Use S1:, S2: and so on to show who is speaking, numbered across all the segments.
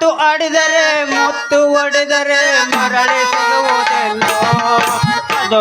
S1: ಮಾತು ಆಡಿದರೆ ಮುತ್ತು ಒಡೆದರೆ ಮರಳಿ ಸಿಗುವುದಿಲ್ಲ. ಅದು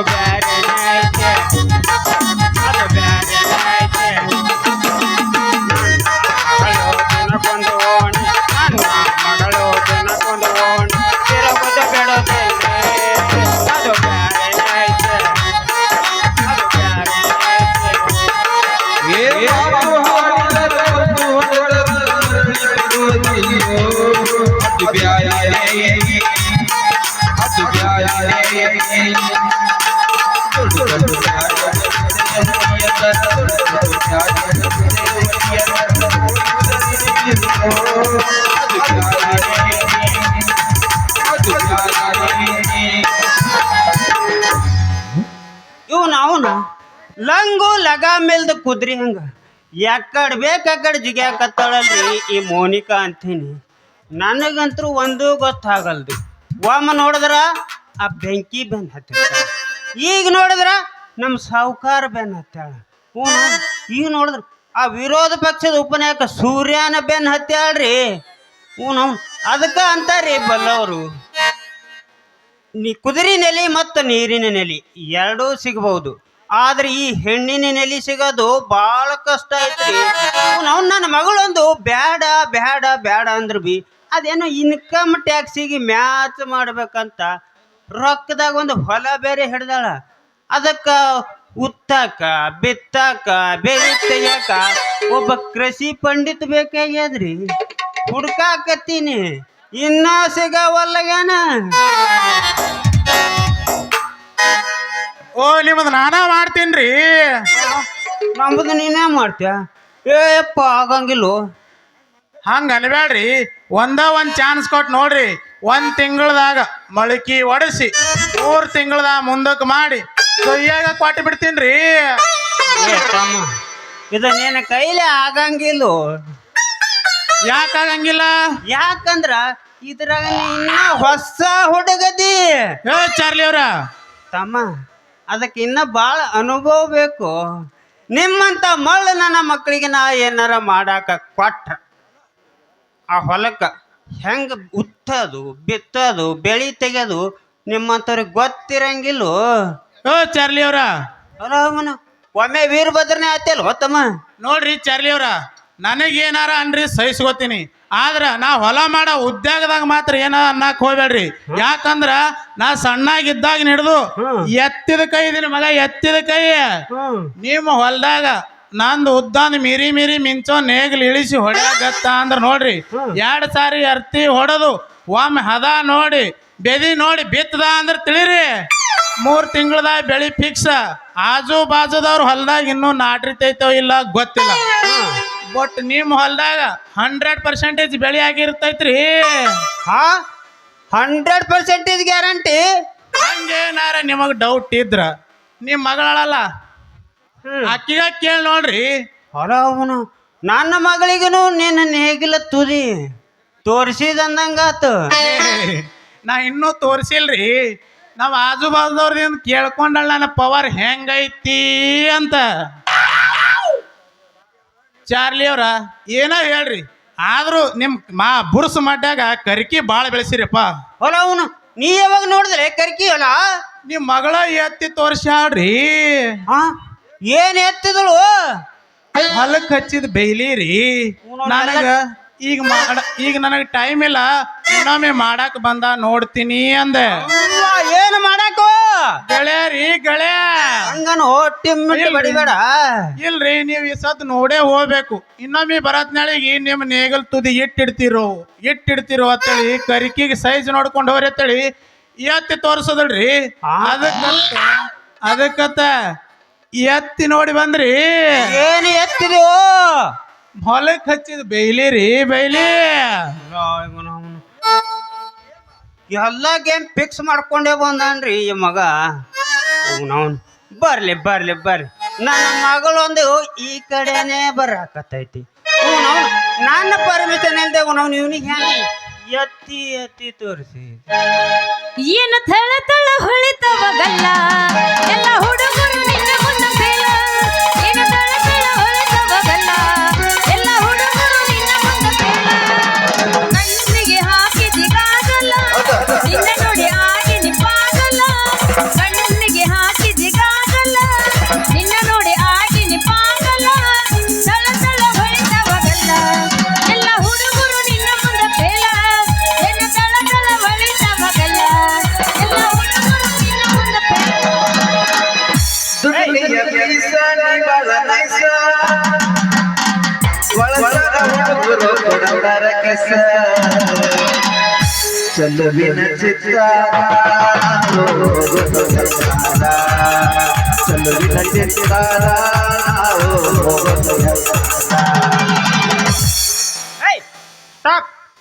S1: ಇವನು ಅವನು? ಲಂಗು ಲಗಾಮಿಲ್ದ ಕುದ್ರಿ ಹಂಗ. ಯಾಕಡೆ ಬೇಕಾಕಡೆ ಜಿಗ್ಯಾಕತ್ತಾಳಲ್ರಿ ಈ ಮೋನಿಕಾ ಅಂತೀನಿ. ನನಗಂತೂ ಒಂದೂ ಗೊತ್ತಾಗಲ್ದು. ಒಮ್ಮ ನೋಡಿದ್ರ ಆ ಬೆಂಕಿ ಬೆನ್ ಹತ್ತಿರ್ತಾಳ ಈಗ ನೋಡಿದ್ರ ನಮ್ಮ ಸಾವುಕಾರ ಬೆನ್ ಹತ್ತಾಳ. ಹ್ಞೂ ಈಗ ನೋಡಿದ್ರ, ಆ ವಿರೋಧ ಪಕ್ಷದ ಉಪನಾಯಕ ಸೂರ್ಯನ ಬೆನ್ ಹತ್ಯಾಳ್ರಿ. ಹ್ಞೂ ಅದಕ್ಕೆ ಅಂತಾರೆ ಬಲ್ಲವರು. ನೀ ಕುದುರೆ ನೆಲೆ ಮತ್ತು ನೀರಿನ ನೆಲೆ ಎರಡೂ ಸಿಗಬಹುದು ಆದ್ರೆ ಈ ಹೆಣ್ಣಿನ ನೆಲೆ ಸಿಗೋದು ಭಾಳ ಕಷ್ಟ ಐತ್ರಿ. ನಾವು ನನ್ನ ಮಗಳೊಂದು ಬ್ಯಾಡ ಬ್ಯಾಡ ಬ್ಯಾಡ ಅಂದ್ರು ಬಿ, ಅದೇನೋ ಇನ್ಕಮ್ ಟ್ಯಾಕ್ಸಿಗೆ ಮ್ಯಾಚ್ ಮಾಡ್ಬೇಕಂತ ರೊಕ್ಕದಾಗ ಒಂದು ಹೊಲ ಬೇರೆ ಹಿಡ್ದಾಳ. ಅದಕ್ಕೆ ಉತ್ತಾಕ ಬಿತ್ತಾಕ ತೆಗಿಯಾಕ ಒಬ್ಬ ಕೃಷಿ ಪಂಡಿತ್ ಬೇಕಾಗ್ಯದ್ರಿ. ಹುಡ್ಕಾಕತ್ತೀನಿ ಇನ್ನೂ ಸಿಗವಲ್ಲಗೇನ
S2: ಓ ನಿಮ್ಮದು ನಾನಾ ಮಾಡ್ತೀನ್ರಿ?
S1: ನಮ್ಮದು ನೀನೇ ಮಾಡ್ತೀಯ? ಏಪ್ಪ ಆಗಂಗಿಲ್ಲೋ.
S2: ಹಂಗ ಅನ್ಬೇಡ್ರಿ ಒಂದ ಒಂದ್ ಚಾನ್ಸ್ ಕೊಟ್ಟು ನೋಡ್ರಿ ಒಂದ್ ತಿಂಗಳದಾಗ ಮೊಳಕಿ ಒಡಿಸಿ ಮೂರ್ ತಿಂಗಳದಾಗ ಮುಂದಕ್ಕೆ ಮಾಡಿ ಕೈಯಾಗ ಕ್ವಾಟಿ ಬಿಡ್ತೀನ್ರಿ.
S1: ಇದು ನಿನ್ನ ಕೈಲಿ ಆಗಂಗಿಲ್ಲ.
S2: ಯಾಕಾಗಂಗಿಲ್ಲ
S1: ಯಾಕಂದ್ರ ಇದ್ರಾಗ ಇನ್ನ ಹೊಸ ಹುಡುಗದಿ.
S2: ಏ ಚಾರ್ಲಿ ಅವ್ರ.
S1: ತಮ್ಮ ಅದಕ್ಕೆ ಇನ್ನ ಭಾಳ ಅನುಭವ ಬೇಕು. ನಿಮ್ಮಂತ ಮಳ್ಳ ನನ್ನ ಮಕ್ಕಳಿಗೆ ನಾ ಏನಾರ ಮಾಡಾಕ ಕೊಟ್ಟ. ಆ ಹೊಲಕ್ಕ ಹೆಂಗ ಉತ್ತದು ಬಿತ್ತದು ಬೆಳಿ ತೆಗೆದು ನಿಮ್ಮಂಥವ್ರಿಗೆ ಗೊತ್ತಿರಂಗಿಲ್ಲೋ.
S2: ಓ ಚಾರ್ಲಿ ಅವ್ರ.
S1: ಒಮ್ಮೆ ವೀರಭದ್ರನೇ ಆಯ್ತಲ್ಲ ಹೊತ್ತಮ್ಮ?
S2: ನೋಡ್ರಿ ಚಾರ್ಲಿ ಅವ್ರ ನನಗೇನಾರ ಅನ್ರಿ ಸಹಿಸ್ಕೋತೀನಿ. ಆದ್ರ ನಾ ಹೊಲ ಮಾಡೋ ಉದ್ಯೋಗದಾಗ ಮಾತ್ರ ಏನ ಅನ್ನಕ್ ಹೋಗ್ಬೇಡ್ರಿ. ಯಾಕಂದ್ರ ನಾ ಸಣ್ಣಾಗಿದ್ದಾಗ ಇದ್ದಾಗ
S1: ಹ್ಮ್.
S2: ಎತ್ತಿದ ಕೈ ಇದೀನಿ ಮಗ ಎತ್ತಿದ ಕೈ. ನಿಮ್ಮ ಹೊಲದಾಗ ನಂದು ಉದ್ದಾನ ಮೀರಿ ಮೀರಿ ಮಿಂಚೋ ನೇಗಿಲು ಇಳಿಸಿ ಹೊಡ್ಯಾಗತ್ತ ಅಂದ್ರ ನೋಡ್ರಿ. ಎರಡು ಸಾರಿ ಅರ್ತಿ ಹೊಡೆದು ಒಮ್ಮೆ ಹದ ನೋಡಿ ಬೆದಿ ನೋಡಿ ಬಿತ್ತದ ಅಂದ್ರ ತಿಳಿರಿ. ಮೂರ್ ತಿಂಗಳದಾಗ ಬೆಳಿ ಫಿಕ್ಸ್ ಆಜು ಬಾಜುದವ್ರ ಹೊಲ್ದಾಗ ಇನ್ನೂ ನಾಟ್ರಿತೈತೋ ಇಲ್ಲ ಗೊತ್ತಿಲ್ಲ. ಬಟ್ ನಿಮ್ಮ ಹೊಲ್ದಾಗ ಹಂಡ್ರೆಡ್ ಪರ್ಸೆಂಟೇಜ್ ಬೆಳಿ ಆಗಿರ್ತೈತ್ರಿ.
S1: ಹಾ? ಹಂಡ್ರೆಡ್ ಪರ್ಸೆಂಟೇಜ್ ಗ್ಯಾರಂಟಿ
S2: ಹಂಗೇನಾರ ನಿಮಗ್ ಡೌಟ್ ಇದ್ರ ನಿಮ್ಮ ಮಗಳಲ್ಲ ಅಕ್ಕಿಗ ಕೇಳಿ ನೋಡ್ರಿ.
S1: ಅವನು ನನ್ನ ಮಗಳಿಗೂ ನಿನ್ನ ನೇಗಿಲ ತುದಿ ತೋರಿಸಿದಂದಂಗಾತು.
S2: ನಾ ಇನ್ನೂ ತೋರಿಸಿಲ್ರಿ. ನಾವು ಆಜು ಬಾಜುದವ್ರದಿಂದ ಕೇಳ್ಕೊಂಡಳ ನನ್ನ ಪವರ್ ಹೆಂಗೈತಿ ಅಂತ. ಚಾರ್ಲಿ ಅವ್ರ ಏನೋ ಹೇಳ್ರಿ? ಆದ್ರೂ ನಿಮ್ ಮಾ ಬುರ್ಸ್ ಮಾಡ್ಯಾಗ ಕರ್ಕಿ ಭಾಳ ಬೆಳೆಸಿರಪ್ಪ.
S1: ಹೊಲ ಅವನು. ನೀ ಯಾವಾಗ ನೋಡಿದ್ರೆ ಕರ್ಕಿ ಹೊಲ
S2: ನಿಮ್ ಮಗಳ ಎತ್ತಿ ತೋರ್ಸಾಡ್ರಿ
S1: ಹಾ ಏನ್ ಎತ್ತಿದಳು?
S2: ಹೊಲಕ್ಕೆ ಹಚ್ಚಿದ ಬೈಲಿರಿ. ನನಗ ಈಗ ಮಾಡ ಈಗ ನನಗೆ ಟೈಮ್ ಇಲ್ಲ. ಇನ್ನೊಮ್ಮೆ ಮಾಡಕ್ ಬಂದ ನೋಡ್ತೀನಿ ಅಂದೆ.
S1: ಏನ್ ಮಾಡಾಕೋ?
S2: ಗೆಳೆಯರಿ ಗೆಳೆಯ.
S1: ಹಂಗನ ಹೊಟ್ಟಿ ಮಿಟ್ಟು ಬಡಿಬೇಡ.
S2: ಇಲ್ರಿ ನೀವು ಈ ಸದ್ ನೋಡೇ ಹೋಗ್ಬೇಕು. ಇನ್ನೊಮ್ಮೆ ಬರತ್ನಾಳಿಗೆ ನಿಮ್ಮ ನೇಗಲ್ ತುದಿ ಇಟ್ಟಿಡ್ತಿರೋ ಇಟ್ಟಿಡ್ತಿರೋ ಅಂತೇಳಿ ಕರಿಕಿಗೆ ಸೈಜ್ ನೋಡ್ಕೊಂಡು ಹೋಗ್ರಿ ಅಂತೇಳಿ ಎತ್ತಿ ತೋರಿಸೋದಲ್ರಿ.
S1: ಆ.
S2: ಅದಕ್ಕತ್ತ ಎತ್ತಿ ನೋಡಿ ಬಂದ್ರಿ.
S1: ಏನು ಎತ್ತಿದೆವು
S2: ಹೊಲಕ್ ಹಚ್ಚಿದ ಬೈಲಿ. ರೀ ಬೈಲಿ
S1: ಎಲ್ಲ ಗೇಮ್ ಫಿಕ್ಸ್ ಮಾಡ್ಕೊಂಡೇ ಬಂದನ್ರಿ ಈ ಮಗ. ಅವನವನ್ ಬರ್ಲಿ ಬರ್ಲಿ ಬರ್ಲಿ. ನನ್ನ ಮಗಳೊಂದು ಈ ಕಡೆನೇ ಬರಕತ್ತೈತಿ. ಅವ್ನವ್ನು ನನ್ನ ಪರ್ಮಿಷನ್ ಇಲ್ದೆ ಅವ್ನವ್ನು ಇವನಿಗೆ ಹೆಂಗ ಎತ್ತಿ ಎತ್ತಿ ತೋರಿಸಿ.
S3: ಏನು ಥಳ ಥಳ ಹೊಳಿತವಾಗಲ್ಲ ಎಲ್ಲ ಹುಡುಗರು
S4: ವಯಸ್ಸ ಚಲುವಿನ ಚಿತ್ತಾರ. ಚಲುವಿನ ಚಿತ್ತಾರ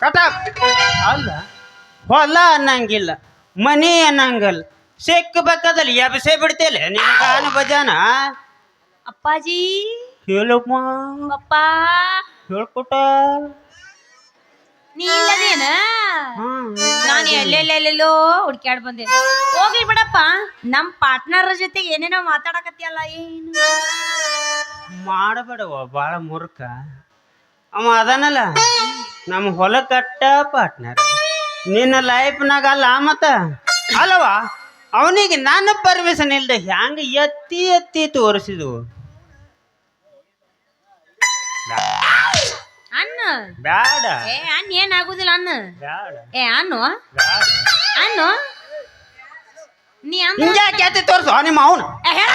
S1: ಕಟಾಪ್ ಅಲ್ಲ ಹೊಲ ಅನ್ನಂಗಿಲ್ಲ ಮನಿ ಅನ್ನಂಗಿಲ್ಲ. ಸಿಕ್ಕಬೇಕಾದಲ್ಲಿ ಎಬ್ಸೆ ಬಿಡ್ತೇಲೆ ನಿನ್ನ ಗಾನ ಭಜನ?
S3: ಅಪ್ಪಾಜಿ.
S1: ಹೇಳಮ್ಮ
S3: ಪಪ್ಪ
S1: ಹೇಳ್ಕೊಟ
S3: ನೀ ಇಲ್ಲದೇನ? ನಾನು ಎಲ್ಲೆಲ್ಲೆಲ್ಲೋ ಹುಡ್ಕ್ಯಾಡ್ ಬಂದೆ. ಹೋಗ್ಲಿ ಬಿಡಪ್ಪ. ನಮ್ ಪಾರ್ಟ್ನರ್ ಜೊತೆ ಏನೇನೋ ಮಾತಾಡಕತ್ತಿಯಲ್ಲ ಏನು?
S1: ಮಾಡಬೇಡವ ಬಾಳ ಮುರ್ಕ ಅವ ಅದಾನಲ್ಲ ನಮ್ಮ ಹೊಲ ಕಟ್ಟ ಪಾರ್ಟ್ನರ್ ನಿನ್ನ ಲೈಫ್ನಾಗ ಅಲ್ಲ ಮತ್ತ? ಅಲ್ಲವಾ ಅವನಿಗೆ ನನ್ನ ಪರ್ಮಿಷನ್ ಇಲ್ದೆ ಹ್ಯಾಂಗ ಎತ್ತಿ ಎತ್ತಿ ತೋರಿಸಿದ್ವು? ಬ್ಯಾಡ.
S3: ಏ ಅನ್ನ ಏನ್ ಆಗುದಿಲ್ಲ ಅನ್ನ
S1: ಬ್ಯಾಡ.
S3: ಏ ಅನ್ನು ಅನ್ನು ನೀ ಅಂದ್ರ
S1: ಹಿಂಗೆ ಯಾಕೆ ಎತ್ತಿ ನಿಮ್ಮ ಅವನು.
S3: ಏ, ಹೇಳ.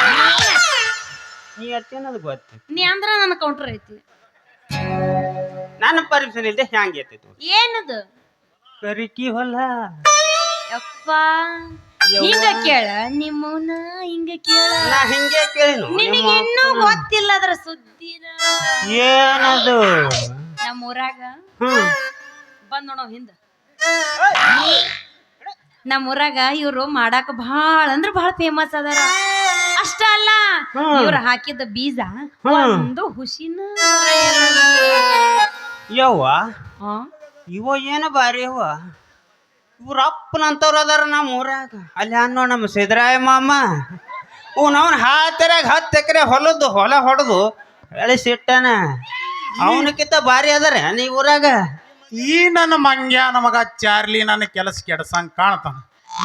S1: ನೀ ಎತ್ತಿ ಅನ್ನೋದು ಗೊತ್ತು.
S3: ನೀ ಅಂದ್ರ ನನ್ನ ಕೌಂಟರ್ ಐತಿ.
S1: ನನ್ನ ಪರ್ಮಿಷನ್ ಇಲ್ದೆ ಹ್ಯಾಂಗ ಎತ್ತಿ ತೋರಿಸು?
S3: ಏನದು?
S1: ಕರಿಕಿ ಹೊಲ.
S3: ಯಪ್ಪ. ಹಿಂಗ ಕೇಳ ನಿಮ್ಮವನ ಹಿಂಗ ಕೇಳ.
S1: ನಾ ಹಿಂಗೆ ಕೇಳಿನು.
S3: ನಿನಗೆ ಇನ್ನೂ ಗೊತ್ತಿಲ್ಲ ಅದ್ರ ಸುದ್ದಿನ.
S1: ಏನದು?
S3: ಊರಾಗ
S1: ಹ್ಮ್.
S3: ಬಂದ್ ನೋಡೋ ಹಿಂದ. ನಮ್ಮ ಊರಾಗ ಇವ್ರು ಮಾಡಾಕ ಭಾಳ ಅಂದ್ರ ಭಾಳ ಫೇಮಸ್ ಅದಾರ. ಅಷ್ಟ ಅಲ್ಲ. ಇವ್ರು ಹಾಕಿದ ಬೀಜ. ಒಂದು ಹುಸಿನ
S1: ಯವ್ವ
S3: ಹಾ?
S1: ಇವ ಏನು ಬಾರಿ ಅವ ಇವ್ರ ಅಪ್ಪನಂತವ್ರು ಅದಾರ ನಮ್ಮ ಊರಾಗ ಅಲ್ಲಿ ಅನ್ನೋ ನಮ್ಮ ಸಿದ್ದರಾಯ ಮಾಮ. ಅವನವನ್ ಹಾತರಾಗ ಹತ್ತು ಎಕರೆ ಹೊಲದ್ದು ಹೊಲ ಹೊಡೆದು ಎಳಿಸಿಟ್ಟಾನ. ಅವನಕ್ಕಿಂತ ಭಾರಿ ಅದಾರ ನೀ ಊರಾಗ?
S2: ಈ ನನ್ನ ಮಂಗ್ಯ ನಮಗ ಚಾರ್ಲಿ ನನ್ನ ಕೆಲಸ ಕೆಡಸಂಗ್ ಕಾಣ್ತಾನ.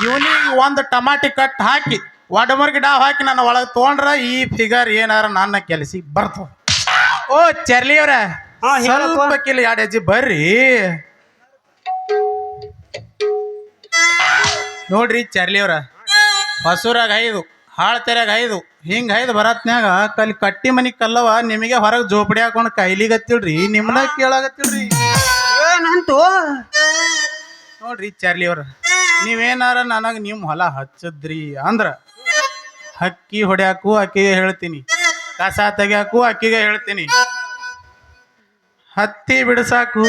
S2: ಇವನಿಗೆ ಒಂದು ಟಮಾಟಿ ಕಟ್ ಹಾಕಿ ಒಡಮರ್ಗಿ ಡಾವ್ ಹಾಕಿ ನನ್ನ ಒಳಗೆ ತೊಗೊಂಡ್ರ ಈ ಫಿಗರ್ ಏನಾರ ನನ್ನ ಕೆಲಸಿಗೆ ಬರ್ತದ. ಓ ಚರ್ಲಿ ಅವ್ರ
S1: ಹಾ, ಹೇಳಪ್ಪ.
S2: ಸ್ವಲ್ಪ ಕಿಲ್ ಎರಡು ಹೆಜ್ಜೆ ಬರ್ರಿ. ನೋಡ್ರಿ ಚರ್ಲಿ ಅವ್ರ ಹಸೂರಾಗ ಐದು ಹಾಳ್ತೆರಾಗ ಐದು ಹಿಂಗ ಐದು ಬರತ್ನ್ಯಾಗ ಕಲ್ ಕಟ್ಟಿ ಮನಿ ಕಲ್ಲವ ನಿಮಗೆ ಹೊರಗೆ ಜೋಪಡಿ ಹಾಕೊಂಡು ಕೈಲಿಗತ್ತಿಳ್ರಿ ನಿಮ್ಮನ್ನ ಕೇಳಾಗತ್ತಿಳ್ರಿ
S1: ಏನಂತು
S2: ನೋಡ್ರಿ ಚಾರ್ಲಿ ಅವ್ರ, ನೀವೇನಾರ ನನಗೆ ನಿಮ್ಮ ಹೊಲ ಹಚ್ಚದ್ರಿ ಅಂದ್ರ ಹಕ್ಕಿ ಹೊಡ್ಯಾಕು ಅಕ್ಕಿಗೆ ಹೇಳ್ತೀನಿ, ಕಸ ತೆಗ್ಯಾಕು ಅಕ್ಕಿಗೆ ಹೇಳ್ತೀನಿ. ಹತ್ತಿ ಬಿಡಸಾಕು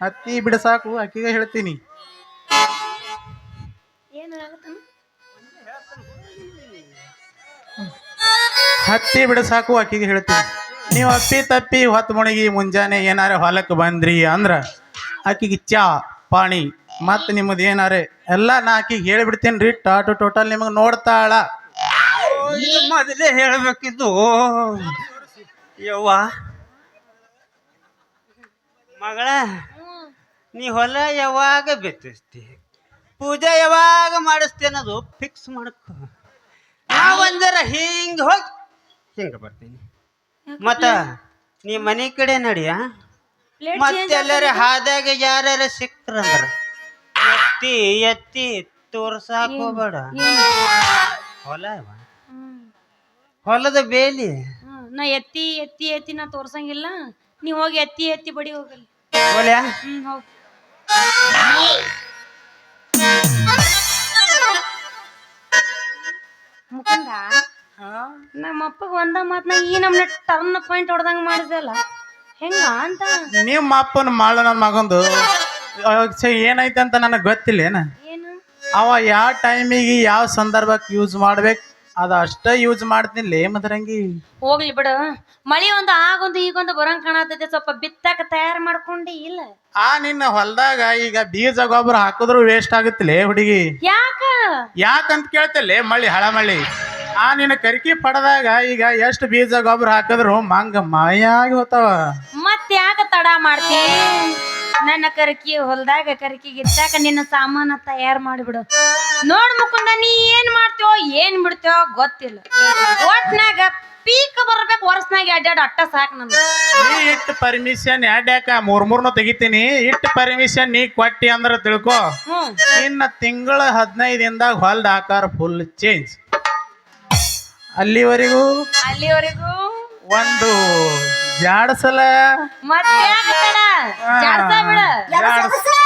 S2: ಹತ್ತಿ ಬಿಡಸಾಕು ಅಕ್ಕಿಗೆ ಹೇಳ್ತೀನಿ. ಹತ್ತಿ ಬಿಡಸಾಕು ಆಕಿಗೆ ಹೇಳ್ತೀನಿ. ನೀವು ಅಪ್ಪಿ ತಪ್ಪಿ ಹೊತ್ತು ಮುಣಗಿ ಮುಂಜಾನೆ ಏನಾರ ಹೊಲಕ್ಕೆ ಬಂದ್ರಿ ಅಂದ್ರೆ ಆಕಿಗೆ ಚಾ, ಪಾಣಿ, ಮತ್ತು ನಿಮ್ಮದು ಏನಾರೆ ಎಲ್ಲ ನಾ ಆಕಿಗೆ ಹೇಳಿಬಿಡ್ತೀನಿ ರೀ ಟಾಟು ಟೋಟಲ್ ನಿಮಗೆ ನೋಡ್ತಾಳ.
S1: ಮೊದಲೇ ಹೇಳಬೇಕಿದ್ದು ಯವ್ವ. ಮಗಳ, ನೀ ಹೊಲ ಯಾವಾಗ ಬಿತ್ತಿಸ್ತಿ? ಪೂಜೆ ಯಾವಾಗ ಮಾಡಿಸ್ತಿ ಅನ್ನೋದು ಫಿಕ್ಸ್ ಮಾಡ್ಕೊ. ನಾವಂದರ ಹಿಂಗೆ ಹೋಗಿ ಹಿಂಗೆ ಬರ್ತೀನಿ. ಮತ್ತ ನೀ ಮನೆ ಕಡೆ ನಡಿಯ?
S3: ಮತ್ತೆಲ್ಲರ
S1: ಮತ್ತೆ ಎಲ್ಲರ ಹಾದಾಗ ಯಾರ್ಯಾರ ಸಿಕ್ಕ್ರಂದ್ರ ಎತ್ತಿ ಎತ್ತಿ ತೋರ್ಸಾಕ ಹೋಗ್ಬೇಡ. ಹೊಲ ಇವ. ಹೊಲದ ಬೇಲಿ?
S3: ನಾ ಎತ್ತಿ ಎತ್ತಿ ಎತ್ತಿ ನಾ ತೋರ್ಸಂಗಿಲ್ಲ. ನೀ ಹೋಗಿ ಎತ್ತಿ ಎತ್ತಿ ಬಡಿ ಹೋಗಲಿ.
S1: ಹೊಲ್ಯಾ?
S3: ಹ್ಮ್ ಹೋಗ್. ಮುಕುಂದ? ನಮ್ಮ ಅಪ್ಪಗ ಒಂದ ಮಾತ್ನ ಈ ನಮ್ನ ಟರ್ನ್ ಪಾಯಿಂಟ್ ಹೊಡೆದಂಗ ಮಾಡಿದಲ್ಲ ಹೆಂಗ ಅಂತ?
S2: ನಿಮ್ಮ ಅಪ್ಪನ ಮಾಡ ನನ್ನ ಮಗಂದು. ಏನೈತೆ ಅಂತ ನನಗೆ ಗೊತ್ತಿಲ್ಲ ಏನ? ಅವ ಯಾವ ಟೈಮಿಗೆ ಯಾವ ಸಂದರ್ಭಕ್ಕೆ ಯೂಸ್ ಮಾಡ್ಬೇಕು ಅದು ಅಷ್ಟೇ ಯೂಸ್ ಮಾಡ್ತೀನಿ ಮದ್ರಂಗಿ.
S3: ಹೋಗ್ಲಿ ಬಿಡು. ಮಳಿ ಒಂದು ಆಗೊಂದು ಈಗೊಂದು ಬರಂಗ್ ಕಾಣತೈತೆ ಸ್ವಲ್ಪ ಬಿತ್ತಾಕ ತಯಾರು ಮಾಡ್ಕೊಂಡಿ ಇಲ್ಲ?
S2: ಆ ನಿನ್ನ ಹೊಲದಾಗ ಈಗ ಬೀಜ ಗೊಬ್ಬರ ಹಾಕಿದ್ರು ವೇಸ್ಟ್ ಆಗುತ್ತಲೇ ಹುಡುಗಿ.
S3: ಯಾಕ?
S2: ಯಾಕಂತ ಕೇಳ್ತಲ್ಲೇ ಮಳ್ಳಿ ಹಳ ಮಳ್ಳಿ ಆ ನಿನ್ನ ಕರಿಕಿ ಪಡೆದಾಗ ಈಗ ಎಷ್ಟು ಬೀಜ ಗೊಬ್ಬರ ಹಾಕಿದ್ರು ಮಂಗ ಮಾಯಾಗಿ ಹೋತಾವ.
S3: ಮತ್ ಯಾಕ ತಡ ಮಾಡ್ತಿ? ನನ್ನ ಕರಕಿ ಹೊಲ್ದಾಗ ಕರಕಿ ಗಿತ್ತಾಕ ನಿನ್ನ ಸಾಮಾನ ತಯಾರು ಮಾಡಿಬಿಡು. ನೋಡ್ ಮುಕುಂದ ನೀ ಏನ್ ಮಾಡ್ತೀವೋ ಏನ್ ಬಿಡ್ತೀವೋ ಗೊತ್ತಿಲ್ಲ. ಒಟ್ನಾಗ ಪೀಕ್ ಬರ್ಬೇಕು ವರ್ಷನಾಗ ಅಡ್ಡಾಡ ಅಟ್ಟ ಸಾಕ್ ನನ್
S2: ನೀ ಇಟ್ಟು ಪರ್ಮಿಷನ್ ಯಾಡ್ಯಾಕ ಮೂರ್ ಮೂರ್ನು ತೆಗಿತೀನಿ. ಇಟ್ಟು ಪರ್ಮಿಷನ್ ನೀ ಕೊಟ್ಟಿ ಅಂದ್ರೆ ತಿಳ್ಕೊ.
S3: ಹ್ಮ್.
S2: ಇನ್ನ ತಿಂಗಳ ಹದಿನೈದಿಂದ ಹೊಲ್ದ ಆಕಾರ ಫುಲ್ ಚೇಂಜ್ ಅಲ್ಲಿವರೆಗೂ
S3: ಅಲ್ಲಿವರೆಗೂ
S2: ಒಂದು ಜಾಡಸಲ.
S3: ಮತ್ತೆ ಯಾಕೆ ಜಾಡ್ಸ ಬಿಡ.
S2: ಜಾಡ್ಸ